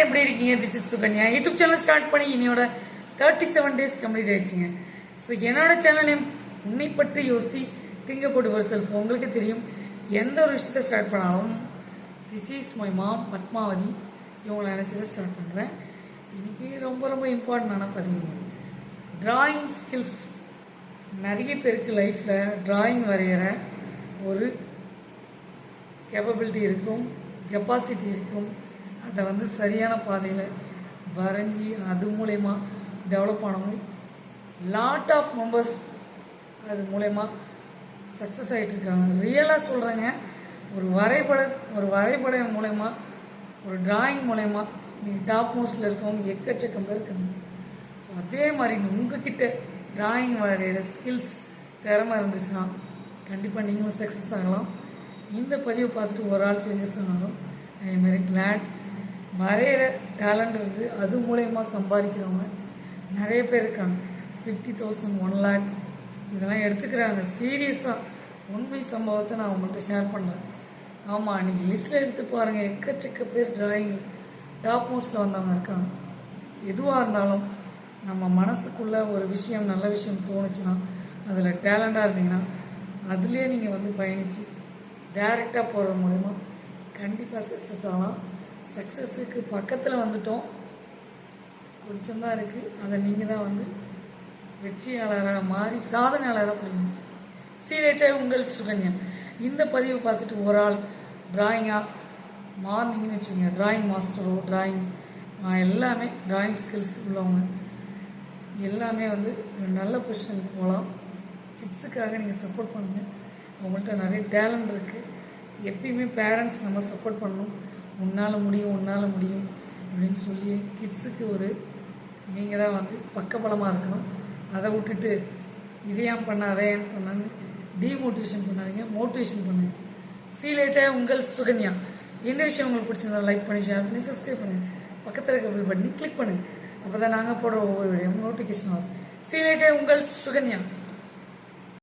எல்லாரும் எப்படி இருக்கீங்க? This is Sukanya. YouTube channel start பண்ணி இன்னையோட தேர்ட்டி செவன் டேஸ் கம்ப்ளீட் ஆயிடுச்சுங்க. ஸோ என்னோட சேனல் நேம் உன்னை பற்றி யோசி திங்கப்போட்டு ஒரு செல்ஃப் உங்களுக்கு தெரியும் எந்த ஒரு விஷயத்த ஸ்டார்ட் பண்ணாலும் this is my mom Padmavathi. இவங்களை நினச்சதை ஸ்டார்ட் பண்ணுறேன் இன்றைக்கி ரொம்ப ரொம்ப இம்பார்ட்டண்டான பதிவு. டிராயிங் ஸ்கில்ஸ் நிறைய பேருக்கு லைஃப்பில் டிராயிங் வரைகிற ஒரு கேப்பபிலிட்டி இருக்கும் கெப்பாசிட்டி இருக்கும். அதை வந்து சரியான பாதையில் வரைஞ்சி அது மூலயமா டெவலப் ஆனவங்க. லாட் ஆஃப் மெம்பர்ஸ் அது மூலயமா சக்ஸஸ் ஆகிட்டு இருக்காங்க. ரியலாக சொல்கிறேங்க ஒரு வரைபட ஒரு வரைபடம் மூலயமா ஒரு டிராயிங் மூலயமா நீங்கள் டாப் மோஸ்ட்டில் இருக்கவங்க எக்கச்சக்கம் பேர் இருக்காங்க. ஸோ அதே மாதிரி உங்ககிட்ட டிராயிங் வரைகிற ஸ்கில்ஸ் திறமை இருந்துச்சுன்னா கண்டிப்பாக நீங்களும் சக்ஸஸ் ஆகலாம். இந்த பதிவை பார்த்துட்டு ஒரு ஆள் சேஞ்சஸ் ஆனாலும் ஐ எம் வெரி கிளாட் வரைகிற டேலண்ட் இருந்து அது மூலயமா சம்பாதிக்கிறவங்க நிறைய பேர் இருக்காங்க. ஃபிஃப்டி தௌசண்ட் ஒன் லேக் இதெல்லாம் எடுத்துக்கிறாங்க. சீரியஸாக உண்மை சம்பவத்தை நான் உங்கள்கிட்ட ஷேர் பண்ணுறேன் ஆமாம் அன்றைக்கி லிஸ்ட்டில் எடுத்து பாருங்கள் எக்கச்சக்க பேர் டிராயிங் டாப் மோஸ்ட்டில் வந்தவங்க இருக்காங்க. எதுவாக இருந்தாலும் நம்ம மனசுக்குள்ளே ஒரு விஷயம் நல்ல விஷயம் தோணுச்சுன்னா அதில் டேலண்டாக இருந்தீங்கன்னா அதுலேயே நீங்கள் வந்து பயணித்து டைரெக்டாக போகிற மூலிமா கண்டிப்பாக சக்ஸஸ் ஆகலாம். சக்ஸஸுக்கு பக்கத்தில் வந்துட்டோம். கொஞ்சம் தான் இருக்குது அதை நீங்கள் தான் வந்து வெற்றியாளராக மாறி சாதனையாளராக புரியும் சீரேட்டாக உங்கள் சுகன்யா. இந்த பதிவை பார்த்துட்டு ஒரு ஆள் டிராயிங்காக மார்னிங்னு வச்சுக்கோங்க. டிராயிங் மாஸ்டரோ டிராயிங் எல்லாமே டிராயிங் ஸ்கில்ஸ் உள்ளவங்க. எல்லாமே வந்து ஒரு நல்ல பொசிஷனுக்கு போகலாம். கிட்ஸுக்காக நீங்கள் சப்போர்ட் பண்ணுங்கள் அவங்கள்ட்ட நிறைய டேலண்ட் இருக்குது எப்பயுமே பேரண்ட்ஸ் நம்ம சப்போர்ட் பண்ணணும். உன்னால் முடியும் உன்னால் முடியும் அப்படின்னு சொல்லி கிட்ஸுக்கு ஒரு நீங்கள் தான் வந்து பக்கபலமாக இருக்கணும். அதை விட்டுட்டு இதை ஏன் பண்ண ஏன் பண்ணான்னு டீமோட்டிவேஷன் பண்ணாதீங்க மோட்டிவேஷன் பண்ணுங்க. சீலேட்டாக உங்கள் சுகன்யா. எந்த விஷயம் உங்களுக்கு பிடிச்சிருந்தா லைக் பண்ணி ஷேர் பண்ணி சப்ஸ்கிரைப் பண்ணுங்கள் பக்கத்தில் இருக்க பில் பண்ணி கிளிக் பண்ணுங்கள் அப்போ தான் நாங்கள் போடுற ஒவ்வொரு வீடியோ நோட்டிஃபிகேஷன் வரும். சீலேட்டாக உங்கள் சுகன்யா.